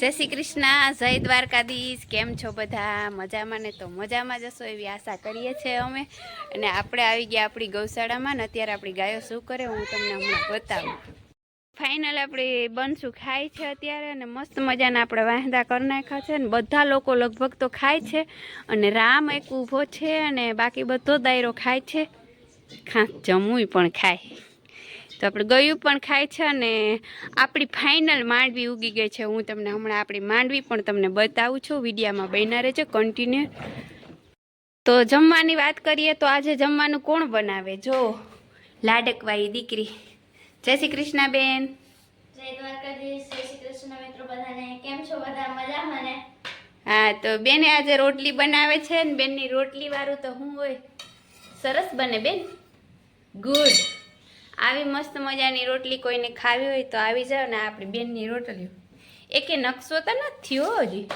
જય શ્રી કૃષ્ણ, જય દ્વારકાધીશ, કેમ છો બધા? મજામાં ને તો મજામાં જશો એવી આશા કરીએ છીએ અમે. અને આપણે આવી ગયા આપણી ગૌશાળામાં ને અત્યારે આપણી ગાયો શું કરે હું તમને હમણાં બતાવું. ફાઇનલ આપણે બનશું, ખાય છે અત્યારે અને મસ્ત મજાના આપણે વાંદા કરી નાખ્યા છે ને બધા લોકો લગભગ તો ખાય છે અને રામ એક ઊભો છે અને બાકી બધો દાયરો ખાય છે. ખા જમવું પણ ખાય. તો આપણે ગયું પણ ખાય છે અને આપણી ફાઇનલ માંડવી ઉગી ગઈ છે. હું તમને હમણાં આપણી માંડવી પણ તમને બતાવું છું. વિડીયામાં બન્યા રહેજો કન્ટિન્યુ તો જમવાની વાત કરીએ તો આજે જમવાનું કોણ બનાવે? જો લાડકવાઈ દીકરી. જય શ્રી કૃષ્ણ બેન છો હા તો બેને આજે રોટલી બનાવે છે ને બેનની રોટલી વાળું તો હું હોય. સરસ બને બેન. ગુડ આવી મસ્ત મજાની રોટલી કોઈને ખાવી હોય તો આવી જાઓ ને આપણી બેનની રોટલી એકે નકશો તો નથી થયો હજી.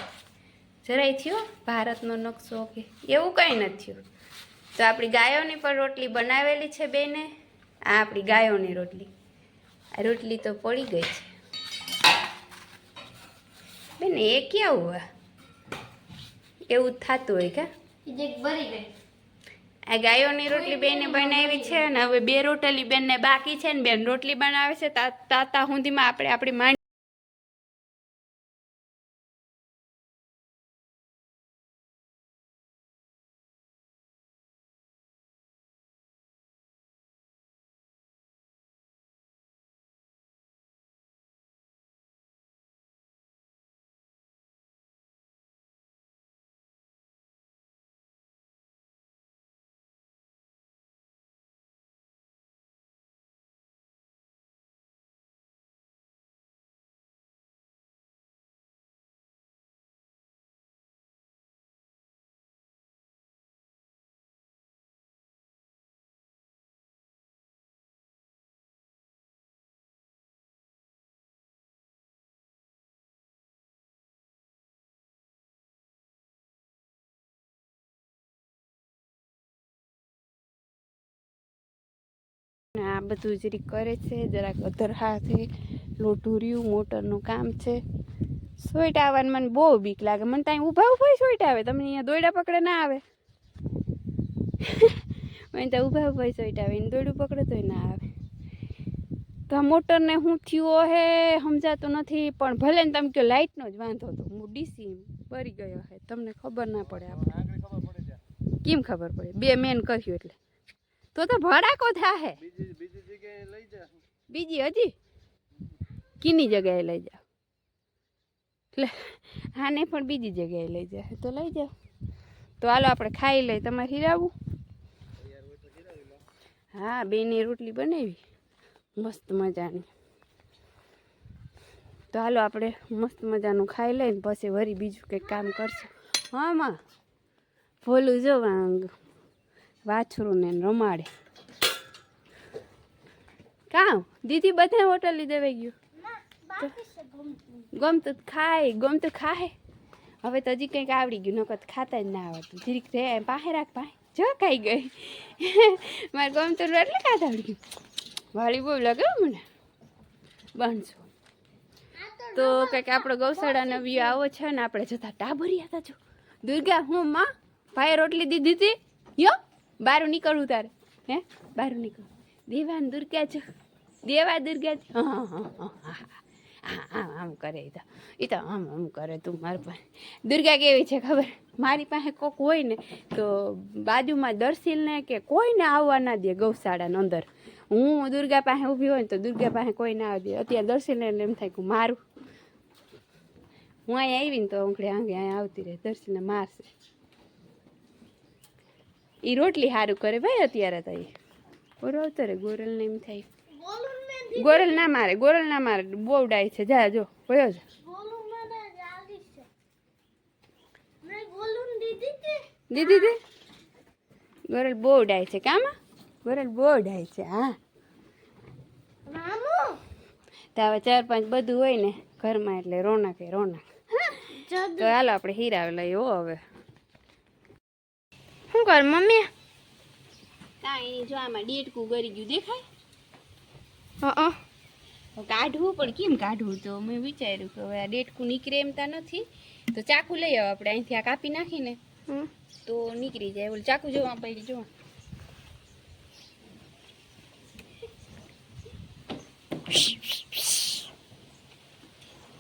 જરાય થયો? ભારતનો નકશો કે? એવું કંઈ નથી થયું. તો આપણી ગાયોની પણ રોટલી બનાવેલી છે બેને. આ આપણી ગાયોની રોટલી. આ રોટલી તો પડી ગઈ છે. બેન, એ કેવું એવું થતું હોય કે? ભરી ગઈ. આ ગાયોની રોટલી બેને બનાવી છે અને હવે બે રોટલી બેનને બાકી છે ને બેન રોટલી બનાવે છે તાતા સુધીમાં આપણે આપણી માંડ આ બધું જરીક કરે છે. જરાક અધર હાથે લોઢું રહ્યું મોટરનું કામ છે. સોઈટ આવવાની મને બહુ બીક લાગે. મને ત્યાં ઊભા ઊભા સોઈટ આવે. તમને અહીંયા દોયડા પકડે ના આવે. મને ત્યાં ઊભા ઊભા સોઈટ આવે. એને દોયડું પકડે તોય ના આવે. તો આ મોટરને શું થયું હે સમજાતું નથી. પણ ભલે ને તમે કહો લાઇટનો જ વાંધો હતો. હું ડીસી બરી ગયો હે. તમને ખબર ના પડે આપણે. કેમ ખબર પડે? બે મેન કર્યું એટલે. તો તો ભડાકો થાહે. બીજી હજી? કીની જગ્યાએ લઈ જાઓ એટલે આને પણ બીજી જગ્યાએ લઈ જાય તો લઈ જાઓ તો હાલો આપણે ખાઈ લઈ. તમારે હીરાવું? હા બેની રોટલી બનાવી. મસ્ત મજાની. તો હાલો આપણે મસ્ત મજાનું ખાઈ લઈને પછી વરી બીજું કંઈક કામ કરશું. હા માં. ભોલું જો વાંગ. વાછરું ને રમાડે. કાં દીદી બધા હોટલ વહી ગયું. ગમતું ખાય ગમતું ખાય. હવે તો હજી કંઈક આવડી ગયું, નકર ખાતા જ ના આવડતું. ધીરીક રે પાસે રાખ પાસે જો ખાઈ ગઈ. મારે ગમતું એટલે ખાતા આવડી ગયું. વાળી બહુ લાગે મને. બનશું. તો કંઈક આપણો ગૌશાળાનો વ્યૂ આવો છે ને, આપણે જતા ટાભરિયા હતા જો. દુર્ગા, હું, માં, ભાઈ રોટલી દીધી હતી? યો? બારું નીકળવું તારે. હે? બારું નીકળ. દેવાન દુર્ગા છો દેવા દુર્ગા છો હા હા હા આમ આમ કરે એ તો. એ તો આમ આમ કરે તું મારી પાસે દુર્ગા કેવી છે ખબર? મારી પાસે કોક હોય ને, તો બાજુમાં દર્શીલને કે કોઈને આવવા ના દે ગૌશાળાની અંદર. હું દુર્ગા પાસે ઊભી હોય ને, તો દુર્ગા પાસે કોઈ ના આવી અત્યારે દર્શીલને એમ થાય કે મારું. હું અહીંયા આવીને તો આંગળે આંગે અહીંયા આવતી રહે. દર્શીને મારશે. એ રોટલી સારું કરે ભાઈ અત્યારે તો એ ગોરલ આવતો રે ગોરલને એમ થાય. ગોરલ ના મારે, ગોરલ ના મારે, બહુ ડાય છે. જા, જો ભયો જા. દીદી દે. ગોરલ બહુ ડાય છે, કામાં? ગોરલ બહુ ડાય છે, હા. મામુ તો હવે ચાર પાંચ બધું હોય ને ઘરમાં એટલે રોનક એ રોનક. તો હાલો, આપણે હીરા લઈએ હો હવે. કર મમ્મી? કાંઈ જો આમાં ડેટકું કરી ગયું દેખાય? હ કાઢવું પણ કેમ કાઢવું? તો મેં વિચાર્યું કે હવે આ ડેટકું નીકળે એમ તા નથી. તો ચાકુ લઈ આવો આપણે અહીંથી આ કાપી નાખીને. તો નીકળી જાય. ઓલું ચાકુ જોવા પડી જો.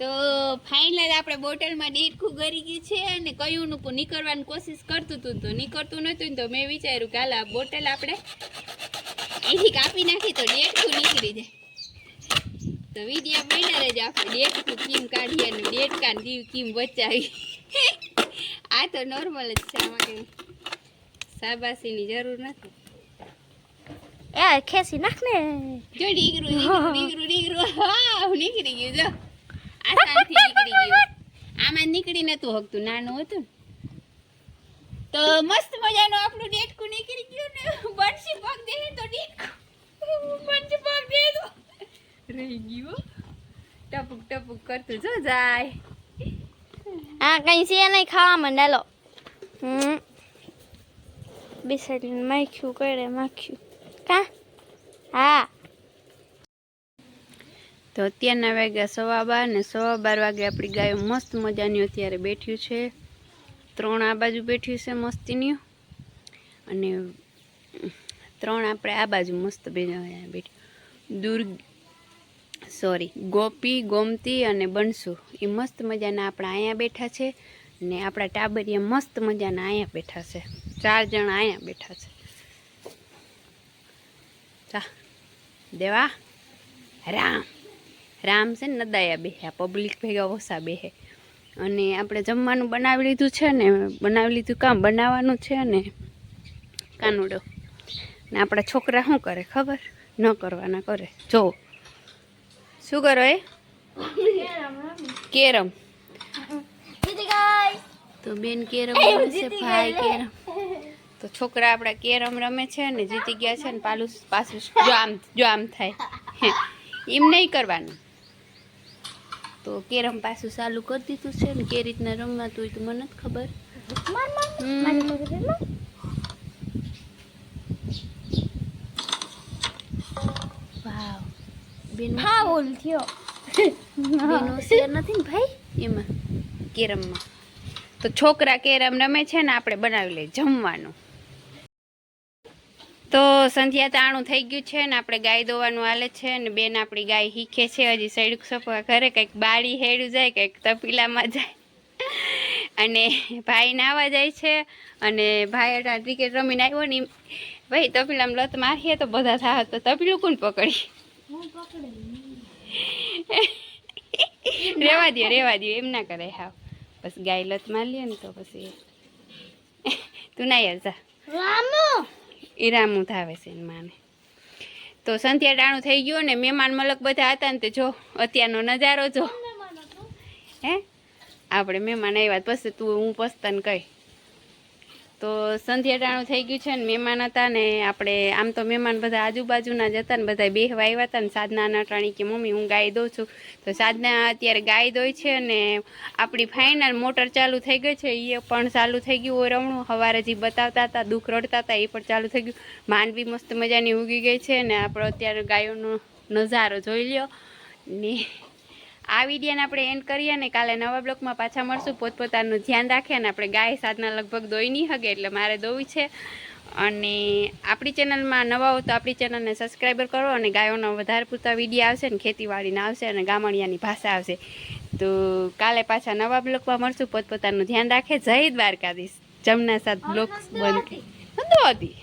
તો ફાઇનલ આપણે બોટલમાં ડેટકું ગરી ગયું છે અને કયું નું નીકળવાની કોશિશ કરતું હતું તો નીકળતું નહોતું ને તો મેં વિચાર્યું કે હાલ આ બોટલ આપણે અહીંથી કાપી નાખી તો ડેટકું નીકળી જાય. તો વિદ્યા બન્યા રહેજો આપણે ડેટકું કીમ કાઢીએ અને ડેટકા દીવ કીમ બચાવી આ તો નોર્મલ જ છે આમાં કંઈ શાબાશીની જરૂર નથી. એ ખેસી નાખ ને. જો ડીગરું ડીગરું ડીગરું હા નીકળી ગયું જો. આસાનથી નીકળી ગયું આમાં નીકળી નતું હકતું નાનું હતું. તો મસ્ત મજાનું આપણું ડેટકું નીકળી ગયું ને. બનશી પગ દે તો ડેટકું બનશી પગ દે તો. રહી ગયું. ટપુક ટપુક કરતું જો જાય. આ કઈ છે નહીં ખાવા માંડાલો હમ. બિસાડીને માખ્યું કરે માખ્યું. કા? હા. તો અત્યારના વાગ્યા સવા બાર ને સવા બાર વાગે આપણી ગાયો મસ્ત મજાની અત્યારે બેઠ્યું છે. ત્રણ આ બાજુ બેઠ્યું છે મસ્તીની. અને ત્રણ આપણે આ બાજુ મસ્ત બેઠ્યું દુર્ગ સોરી ગોપી, ગોમતી અને બંસુ એ મસ્ત મજાના આપણા અહીંયા બેઠા છે ને આપણા ટાબરિયા મસ્ત મજાના અહીંયા બેઠા છે. ચાર જણા અહીંયા બેઠા છે. ચા દેવા. રામ. રામ છે ને નદાયા બેહ્યા પબ્લિક ભેગા ઓછા બેહે. અને આપણે જમવાનું બનાવી લીધું છે ને બનાવી લીધું કામ બનાવવાનું છે ને કાનુડો. ને આપણા છોકરા શું કરે ખબર? ન કરવાના કરે. જો શું કરો એ? કેરમ. તો બેન કેરમ રમે છે ભાઈ કેરમ. તો છોકરા આપણા કેરમ રમે છે ને જીતી ગયા છે ને પાલું પાછું જો આમ જો આમ થાય. એમ નહીં કરવાનું. તો કેરમ પાછું ચાલુ કરી દીધું છે ને કે રીતના રમવાતું હોય તો મને નથી ખબર. બેન થયો. બેન નથી ને ભાઈ? એમાં કેરમમાં. તો છોકરા કેરમ રમે છે ને આપણે બનાવી લઈએ જમવાનું. તો સંધ્યા તાણું થઈ ગયું છે ને આપણે ગાય દોવાનું હાલે છે ને બેન આપણી ગાય હીખે છે હજી સૈડુક સફા ઘરે કંઈક બાળી હેડું જાય કંઈક તપીલામાં જાય. અને ભાઈ નાવા જાય છે અને ભાઈ અઢાર ક્રિકેટ રમીને આવ્યો ને ભાઈ તપીલામાં લત મારીએ તો બધા થા તો તપીલું કોણ પકડી? રેવા દો રેવા દો એમ ના કરે હા બસ ગાય લત મારી લે ને તો પછી તું ના જા. રામુ એ રામું થાવે છે માને. તો સંધ્યા ટાણું થઈ ગયું ને મહેમાન મલક બધા હતા ને તે જો અત્યારનો નજારો જો. હે? આપણે મહેમાન આવ્યા પછી તું હું પસ્તાને કહી. તો સંધ્યા ટાણું થઈ ગયું છે ને મહેમાન હતા ને આપણે આમ તો મહેમાન બધા આજુબાજુના જ હતા ને બધા બેહવા આવ્યા હતા ને સાધના નટાણી કે મમ્મી હું ગાય દઉં છું. તો સાધના અત્યારે ગાય દોય છે ને આપણી ફાઇનલ મોટર ચાલુ થઈ ગઈ છે એ પણ ચાલુ થઈ ગયું હોય રમણું. સવારે જે બતાવતા હતા, દુઃખ રડતા હતા, એ પણ ચાલુ થઈ ગયું. માંડવી મસ્ત મજાની ઉગી ગઈ છે ને આપણો અત્યારે ગાયોનો નજારો જોઈ લ્યો. ને આ વિડીયોને આપણે એન્ડ કરીએ ને કાલે નવા બ્લોકમાં પાછા મળશું. પોતપોતાનું ધ્યાન રાખીએ ને આપણે ગાય સાધના લગભગ દોઈ નહીં હગે એટલે મારે દોવી છે. અને આપણી ચેનલમાં નવા હો તો આપણી ચેનલને સબસ્ક્રાઈબર કરો અને ગાયોનો વધારે પૂરતા વીડિયો આવશે ને ખેતીવાડીના આવશે અને ગામડિયાની ભાષા આવશે. તો કાલે પાછા નવા બ્લોકમાં મળશું. પોતપોતાનું ધ્યાન રાખે. જય દ્વારકાધીશ. જમના સાથ બ્લોક બંધ. કરી હતી.